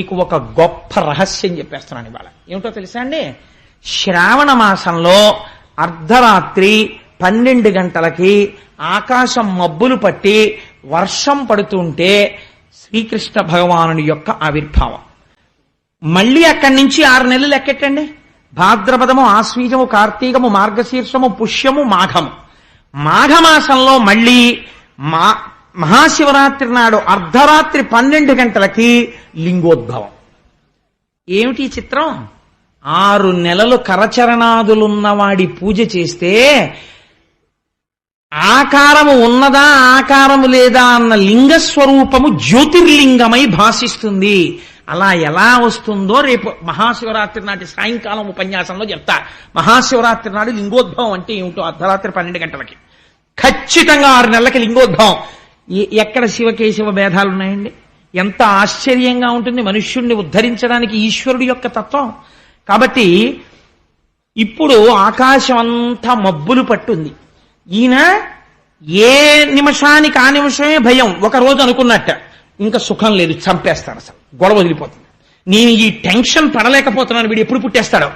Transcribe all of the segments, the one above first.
మీకు ఒక గొప్ప రహస్యం చెప్పేస్తున్నాను ఇవాళ. ఏమిటో తెలుసా అండి? శ్రావణ మాసంలో అర్ధరాత్రి పన్నెండు గంటలకి ఆకాశం మబ్బులు పట్టి వర్షం పడుతుంటే శ్రీకృష్ణ భగవానుని యొక్క ఆవిర్భావం. మళ్ళీ అక్కడి నుంచి ఆరు నెలలు ఎక్కెట్టండి భాద్రపదము ఆశ్వీజము కార్తీకము మార్గశీర్షము పుష్యము మాఘము. మాఘమాసంలో మళ్ళీ మా మహాశివరాత్రి నాడు అర్ధరాత్రి పన్నెండు గంటలకి లింగోద్భవం. ఏమిటి చిత్రం? ఆరు నెలలు కరచరణాదులున్నవాడి పూజ చేస్తే ఆకారము ఉన్నదా ఆకారము లేదా అన్న లింగ స్వరూపము జ్యోతిర్లింగమై భాషిస్తుంది అలా ఎలా వస్తుందో రేపు మహాశివరాత్రి నాటి సాయంకాలం ఉపన్యాసంలో చెప్తా. మహాశివరాత్రి నాడు లింగోద్భవం అంటే ఏమిటో అర్ధరాత్రి పన్నెండు గంటలకి. ఖచ్చితంగా ఆరు నెలలకి లింగోద్భవం. ఎక్కడ శివకేశవ భేదాలు ఉన్నాయండి ఎంత ఆశ్చర్యంగా ఉంటుంది మనుష్యుణ్ణి ఉద్ధరించడానికి ఈశ్వరుడి యొక్క తత్వం. కాబట్టి ఇప్పుడు ఆకాశం అంతా మబ్బులు పట్టుంది. ఈయన ఏ నిమిషానికి ఆ నిమిషమే భయం. ఒక రోజు అనుకున్నట్ట ఇంకా సుఖం లేదు చంపేస్తాను అసలు. గొడవ వదిలిపోతుంది. నేను ఈ టెన్షన్ పడలేకపోతున్నాను వీడు ఎప్పుడు పుట్టేస్తాడో.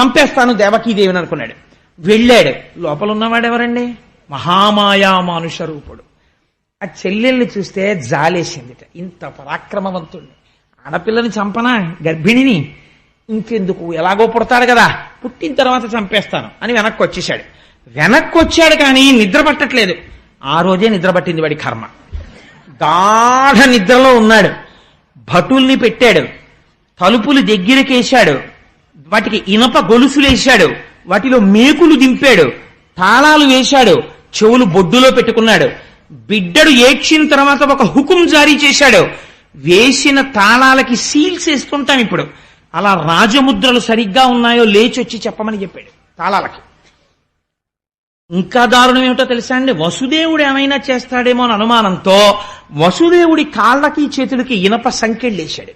చంపేస్తాను దేవకీదేవిని అనుకున్నాడు. వెళ్ళాడు. లోపల ఉన్నవాడు ఎవరండి మహామాయా మానుష రూపుడు. ఆ చెల్లెల్ని చూస్తే జాలేసిందిట. ఇంత పరాక్రమవంతుణ్ణి. ఆడపిల్లని చంపనా? గర్భిణిని? ఇంకెందుకు? ఎలాగో పుడతాడు కదా. పుట్టిన తర్వాత చంపేస్తాను అని వెనక్కి వచ్చేసాడు వెనక్కి వచ్చాడు కానీ నిద్ర పట్టట్లేదు. ఆ రోజే నిద్ర పట్టింది వాడి కర్మ. గాఢ నిద్రలో ఉన్నాడు. భటుల్ని పెట్టాడు. తలుపులు దగ్గరకేశాడు. వాటికి ఇనప గొలుసులేశాడు. వాటిలో మేకులు దింపాడు. తాళాలు వేశాడు. చెవులు బొడ్డులో పెట్టుకున్నాడు. బిడ్డడు ఏడ్చిన తర్వాత ఒక హుకుం జారీ చేశాడు. వేసిన తాళాలకి సీల్స్ వేస్తుంటాం ఇప్పుడు. అలా రాజముద్రలు సరిగ్గా ఉన్నాయో లేచి వచ్చి చెప్పమని చెప్పాడు తాళాలకి. ఇంకా దారుణం ఏమిటో తెలుసా అండి? వసుదేవుడు ఏమైనా చేస్తాడేమో అని అనుమానంతో వసుదేవుడి కాళ్ళకి చేతులకి ఇనప సంకెళ్ళేశాడు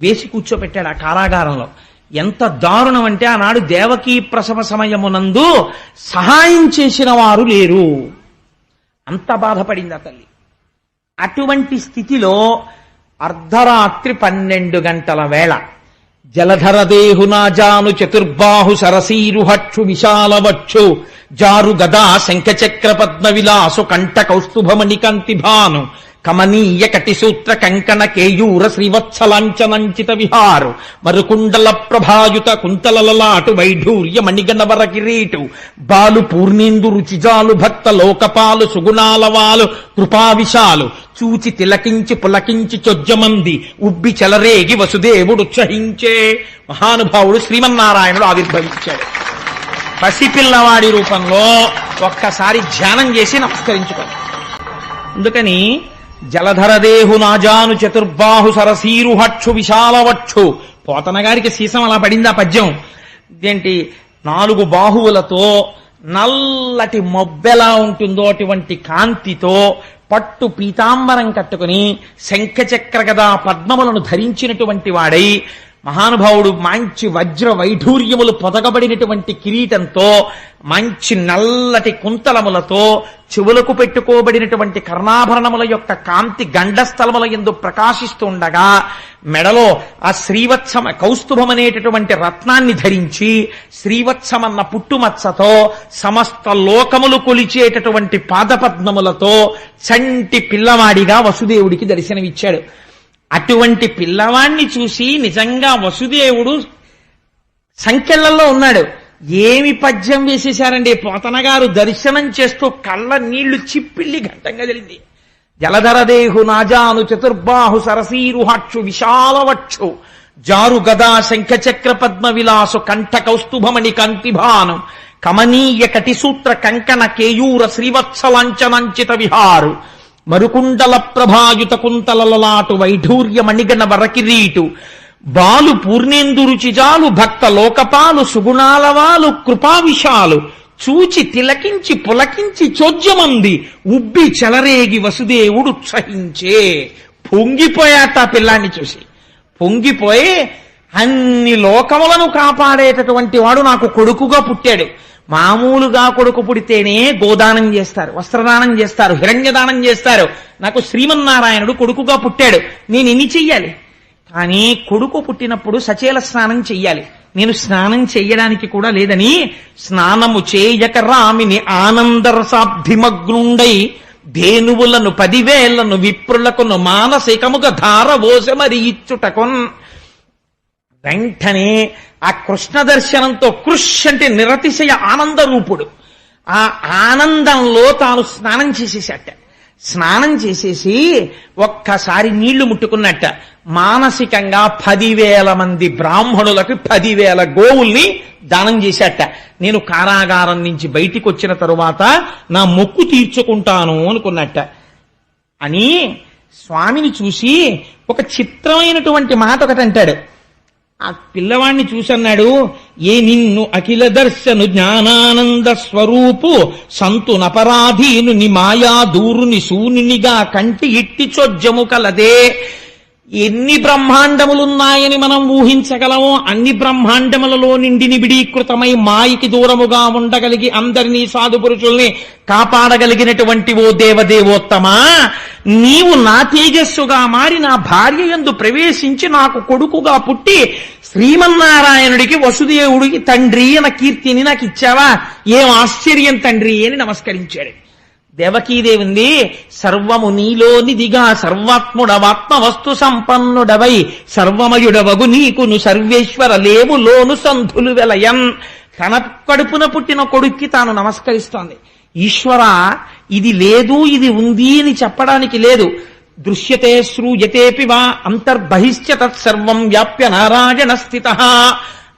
వేసి కూర్చోపెట్టాడు ఆ కారాగారంలో. ఎంత దారుణం అంటే ఆనాడు దేవకీ ప్రసవ సమయమునందు సహాయం చేసిన వారు లేరు. అంత బాధపడింది ఆ తల్లి? అటువంటి స్థితిలో అర్ధరాత్రి పన్నెండు గంటల వేళ జలధర దేహునాజాను చతుర్బాహు సరసీరుహక్షు విశాలవక్షు జారు గదా శంఖచక్ర పద్మ విలాసు కంఠ కౌస్తుభమణి కమనీయ కటిసూత్ర కంకణ కేయూర శ్రీవత్సలాంచనంచిత విహారు మరుకుండల ప్రభాయుత కుంతలలలాటు వైఢూర్య మణిగణవర కిరీటు బాలు పూర్ణేందు రుచిజాలు భక్త లోకపాలు సుగుణాలవాలు కృపావిశాలు. చూచి తిలకించి పులకించి చొజ్జమంది. ఉబ్బి చెలరేగి వసుదేవుడు ఉత్సహించే మహానుభావుడు శ్రీమన్నారాయణుడు ఆవిర్భవించాడు. పసిపిల్లవాడి రూపంలో ఒక్కసారి ధ్యానం చేసి నమస్కరించుకోండి. అందుకని జలధరదేహు నాజాను చతుర్బాహు సరసీరుహక్షు విశాలవక్షు. పోతన గారికి సీసం అలా పడింది ఆ పద్యం? ఇదేంటి? నాలుగు బాహువులతో నల్లటి మొబ్బెలా ఉంటుందో అటువంటి కాంతితో పట్టు పీతాంబరం కట్టుకుని శంఖచక్ర గదా పద్మములను ధరించినటువంటి వాడై మహానుభావుడు మంచి వజ్ర వైఢూర్యములు పొదగబడినటువంటి కిరీటంతో మంచి నల్లటి కుంతలములతో చెవులకు పెట్టుకోబడినటువంటి కర్ణాభరణముల యొక్క కాంతి గండస్థలముల ఎందు ప్రకాశిస్తుండగా మెడలో ఆ శ్రీవత్సమ కౌస్తుభం అనేటటువంటి రత్నాన్ని ధరించి శ్రీవత్సమన్న పుట్టుమచ్చతో సమస్త లోకములు కొలిచేటటువంటి పాదపద్మములతో చంటి పిల్లవాడిగా వసుదేవుడికి దర్శనమిచ్చాడు. అటువంటి పిల్లవాణ్ణి చూసి నిజంగా వసుదేవుడు సంఖ్యలలో ఉన్నాడు. ఏమి పద్యం వేసేశారండి? పోతనగారు దర్శనం చేస్తూ కళ్ళ నీళ్ళు చిప్పిల్లి ఘట్టంగా జరిగింది. జలధరదేహు నాజాను చతుర్బాహు సరసీరుహాక్షు విశాలవక్షు జారు గదా శంఖచక్ర పద్మ విలాసు కంఠ కౌస్తుభమణి కంతిభానం కమనీయ కటిసూత్ర కంకణ కేయూర శ్రీవత్సలాంచనంచిత విహారు మరుకుండల ప్రభాయుత కుంతలలలాటు వైఢూర్య మణిగణ వరకిరీటు. బాలు పూర్ణేందు రుచిజాలు భక్త లోకపాలు సుగుణాలవాలు కృపావిషాలు చూచి తిలకించి పులకించి చోద్యమంది ఉబ్బి చెలరేగి వసుదేవుడు ఉత్సహించే. పొంగిపోయాట పిల్లాన్ని చూసి. పొంగిపోయి అన్ని లోకములను కాపాడేటటువంటి వాడు నాకు కొడుకుగా పుట్టాడు. మామూలుగా కొడుకు పుడితేనే గోదానం చేస్తారు వస్త్రదానం చేస్తారు హిరణ్యదానం చేస్తారు. నాకు శ్రీమన్నారాయణుడు కొడుకుగా పుట్టాడు. నేను ఎన్ని చెయ్యాలి? కానీ కొడుకు పుట్టినప్పుడు సచేల స్నానం చెయ్యాలి. నేను స్నానం చెయ్యడానికి కూడా లేదని స్నానము చేయక రామిని ఆనందరసాబ్ధిమగ్నుండై ధేనువులను పదివేలను విప్రులకును మానసికముగా ధార ఓసమరి ఇచ్చుటకొన్. వెంటనే ఆ కృష్ణ దర్శనంతో కృష్ అంటే నిరతిశయ ఆనంద రూపుడు. ఆ ఆనందంలో తాను స్నానం చేసేసట. స్నానం చేసేసి ఒక్కసారి నీళ్ళు ముట్టుకున్నట్ట. మానసికంగా పదివేల మంది బ్రాహ్మణులకు పదివేల గోవుల్ని దానం చేశాట నేను కారాగారం నుంచి బయటికి వచ్చిన తరువాత నా మొక్కు తీర్చుకుంటాను అనుకున్నట్ట. అని స్వామిని చూసి ఒక చిత్రమైనటువంటి మాట ఒకటి అంటాడు ఆ పిల్లవాణ్ణి చూసన్నాడు ఏ నిన్ను అఖిల దర్శను జ్ఞానానంద స్వరూపు సంతు నపరాధీను ని మాయా దూరుని శూనినిగా కంటి ఇట్టి చొజ్జము కలదే ఎన్ని బ్రహ్మాండములున్నాయని మనం ఊహించగలమో అన్ని బ్రహ్మాండములలో నిండి నిబిడీకృతమై మాయికి దూరముగా ఉండగలిగి అందరినీ సాధు పురుషుల్ని కాపాడగలిగినటువంటి ఓ దేవదేవోత్తమా? నీవు నా తేజస్సుగా మారి నా భార్య యందు ప్రవేశించి నాకు కొడుకుగా పుట్టి శ్రీమన్నారాయణుడికి వసుదేవుడికి తండ్రి అన్న కీర్తిని నాకు ఇచ్చావా ఏం ఆశ్చర్యం తండ్రి అని నమస్కరించాడు. దేవకీదేవింది సర్వము నీలోనిదిగా సర్వాత్ముడవాత్మ వస్తు సంపన్నుడవై సర్వమయుడవగు నీకును సర్వేశ్వర లేవులోను సంధులు వెలయన్. తన కడుపున పుట్టిన కొడుక్కి తాను నమస్కరిస్తోంది. ఈశ్వర ఇది లేదు ఇది ఉంది అని చెప్పడానికి లేదు. దృశ్యతే శ్రూయతేపి వా అంతర్బహిష్య తత్సర్వం వ్యాప్య నారాయణ స్థిత.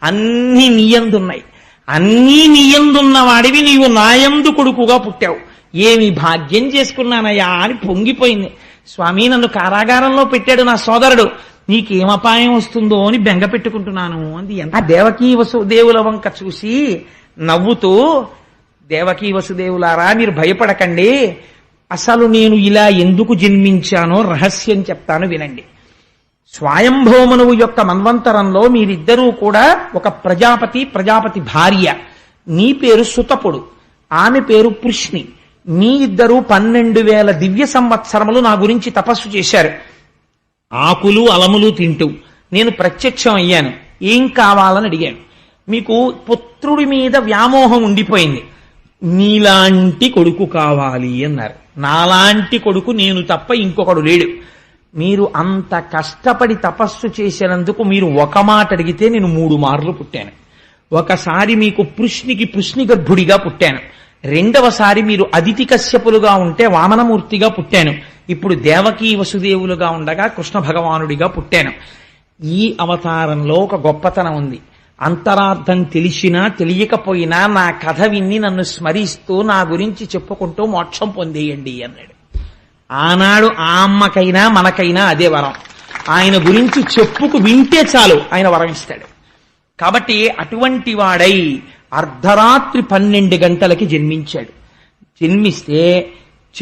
అన్ని నీయందున్నాయి. అన్నీ నీయందున్న వాడివి నీవు నాయందు కొడుకుగా పుట్టావు. ఏమి భాగ్యం చేసుకున్నానయ్యా అని పొంగిపోయింది. స్వామి నన్ను కారాగారంలో పెట్టాడు నా సోదరుడు. నీకేం అపాయం వస్తుందో అని బెంగ పెట్టుకుంటున్నాను అంది. ఎంత దేవకీ వసుదేవుల వంక చూసి నవ్వుతూ దేవకీ వసుదేవులారా మీరు భయపడకండి. అసలు నేను ఇలా ఎందుకు జన్మించానో రహస్యం చెప్తాను వినండి. స్వయంభోమనువు యొక్క మన్వంతరంలో మీరిద్దరూ కూడా ఒక ప్రజాపతి ప్రజాపతి భార్య. నీ పేరు సుతపుడు ఆమె పేరు పృష్ణి. మీ ఇద్దరు పన్నెండు వేల దివ్య సంవత్సరములు నా గురించి తపస్సు చేశారు. ఆకులు అలములు తింటూ నేను ప్రత్యక్షం అయ్యాను. ఏం కావాలని అడిగాను. మీకు పుత్రుడి మీద వ్యామోహం ఉండిపోయింది. నీలాంటి కొడుకు కావాలి అన్నారు. నాలాంటి కొడుకు నేను తప్ప ఇంకొకడు లేడు. మీరు అంత కష్టపడి తపస్సు చేసినందుకు మీరు ఒక మాట అడిగితే నేను మూడు మార్లు పుట్టాను. ఒకసారి మీకు పృష్ణికి పృష్ణి గర్భుడిగా పుట్టాను. రెండవసారి మీరు అదితి కశ్యపులుగా ఉంటే వామనమూర్తిగా పుట్టాను. ఇప్పుడు దేవకీ వసుదేవులుగా ఉండగా కృష్ణ భగవానుడిగా పుట్టాను. ఈ అవతారంలో ఒక గొప్పతనం ఉంది. అంతరార్థం తెలిసినా తెలియకపోయినా నా కథ విన్ని నన్ను స్మరిస్తూ నా గురించి చెప్పుకుంటూ మోక్షం పొందేయండి అన్నాడు. ఆనాడు ఆ అమ్మకైనా మనకైనా అదే వరం. ఆయన గురించి చెప్పుకు వింటే చాలు ఆయన వరం ఇస్తాడు. కాబట్టి అటువంటి వాడై అర్ధరాత్రి పన్నెండు గంటలకి జన్మించాడు. జన్మిస్తే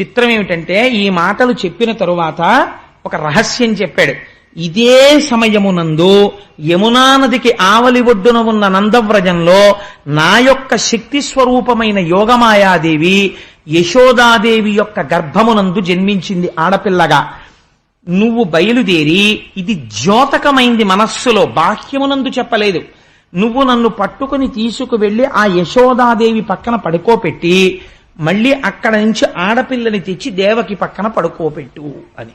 చిత్రం ఏమిటంటే ఈ మాటలు చెప్పిన తరువాత ఒక రహస్యం చెప్పాడు. ఇదే సమయమునందు యమునా నదికి ఆవలి ఒడ్డున ఉన్న నందవ్రజంలో నా యొక్క శక్తి స్వరూపమైన యోగమాయాదేవి యశోదాదేవి యొక్క గర్భమునందు జన్మించింది ఆడపిల్లగా. నువ్వు బయలుదేరి ఇది ద్యోతకమైంది మనస్సులో బాహ్యమునందు చెప్పలేదు. నువ్వు నన్ను పట్టుకుని తీసుకువెళ్ళి ఆ యశోదాదేవి పక్కన పడుకోపెట్టి మళ్ళీ అక్కడ నుంచి ఆడపిల్లని తెచ్చి దేవకి పక్కన పడుకోపెట్టు అని.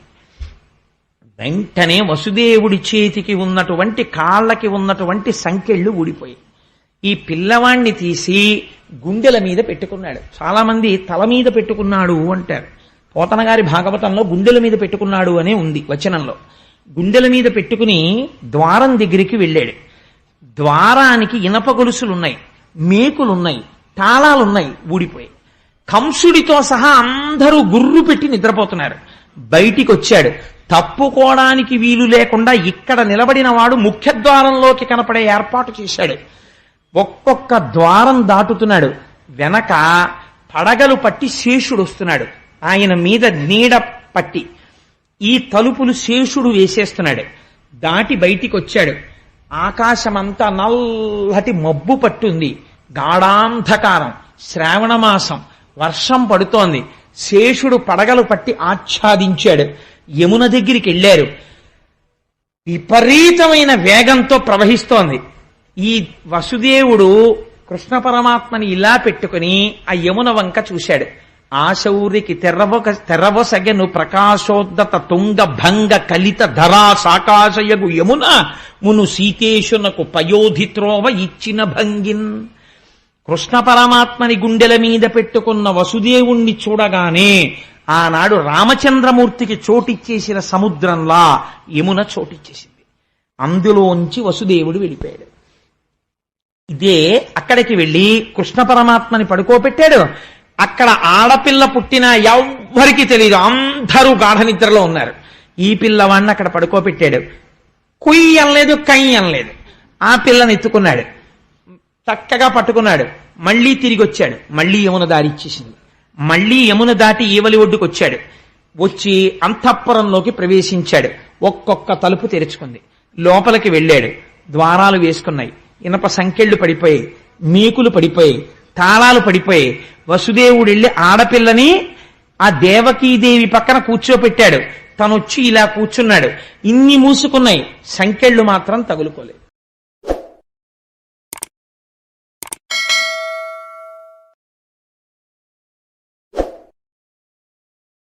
వెంటనే వసుదేవుడి చేతికి ఉన్నటువంటి కాళ్ళకి ఉన్నటువంటి సంకెళ్ళు ఊడిపోయి ఈ పిల్లవాణ్ణి తీసి గుండెల మీద పెట్టుకున్నాడు. చాలా మంది తల మీద పెట్టుకున్నాడు అంటారు. పోతనగారి భాగవతంలో గుండెల మీద పెట్టుకున్నాడు అనే ఉంది వచనంలో. గుండెల మీద పెట్టుకుని ద్వారం దగ్గరికి వెళ్ళాడు. ద్వారానికి ఇనప గొలుసులున్నాయి మేకులున్నాయి తాళాలున్నాయి ఊడిపోయి కంసుడితో సహా అందరూ గుర్రు పెట్టి నిద్రపోతున్నారు. బయటికి వచ్చాడు తప్పుకోవడానికి వీలు లేకుండా ఇక్కడ నిలబడిన వాడు ముఖ్య ద్వారంలోకి కనపడే ఏర్పాటు చేశాడు. ఒక్కొక్క ద్వారం దాటుతున్నాడు. వెనక పడగలు పట్టి శేషుడు వస్తున్నాడు ఆయన మీద నీడ పట్టి ఈ తలుపులు శేషుడు వేసేస్తున్నాడు. దాటి బయటికి వచ్చాడు ఆకాశమంతా నల్లటి మబ్బు పట్టుంది. గాఢాంధకారం శ్రావణమాసం వర్షం పడుతోంది. శేషుడు పడగలు పట్టి ఆచ్ఛాదించాడు. యమున దగ్గరికి వెళ్ళారు. విపరీతమైన వేగంతో ప్రవహిస్తోంది. ఈ వసుదేవుడు కృష్ణ పరమాత్మని ఇలా పెట్టుకుని ఆ యమున వంక చూశాడు. ఆ శౌరికి తెరవసగను తెర్రవసగెను తుంగ భంగ కలిత ధరా సాకాశయగు యమున మును సీతేశునకు పయోధిత్రోవ ఇచ్చిన భంగిన్. కృష్ణ పరమాత్మని గుండెల మీద పెట్టుకున్న వసుదేవుణ్ణి చూడగానే ఆనాడు రామచంద్రమూర్తికి చోటిచ్చేసిన సముద్రంలా యమున చోటిచ్చేసింది. అందులోంచి వసుదేవుడు వెళ్ళిపోయాడు. ఇదే అక్కడికి వెళ్ళి కృష్ణ పరమాత్మని పడుకోబెట్టాడు. అక్కడ ఆడపిల్ల పుట్టిన ఎవ్వరికి తెలియదు అందరూ గాఢ నిద్రలో ఉన్నారు. ఈ పిల్లవాడిని అక్కడ పడుకోబెట్టాడు. కుయ్యి అనలేదు కయ్యి అనలేదు. ఆ పిల్లని ఎత్తుకున్నాడు. చక్కగా పట్టుకున్నాడు. మళ్ళీ తిరిగి వచ్చాడు. మళ్ళీ యమున దారి ఇచ్చేసింది. మళ్ళీ యమున దాటి ఈవలి ఒడ్డుకు వచ్చాడు. వచ్చి అంతఃపురంలోకి ప్రవేశించాడు. ఒక్కొక్క తలుపు తెరుచుకుంది. లోపలికి వెళ్ళాడు. ద్వారాలు వేసుకున్నాయి. ఇనప సంకెళ్ళు పడిపోయాయి. మేకులు పడిపోయాయి. తాళాలు పడిపోయాయి వసుదేవుడు వెళ్ళి ఆడపిల్లని ఆ దేవకీదేవి పక్కన కూర్చోపెట్టాడు. తనొచ్చి వచ్చి ఇలా కూర్చున్నాడు. ఇన్ని మూసుకున్నాయి. సంకెళ్ళు మాత్రం తగులుకోలేదు.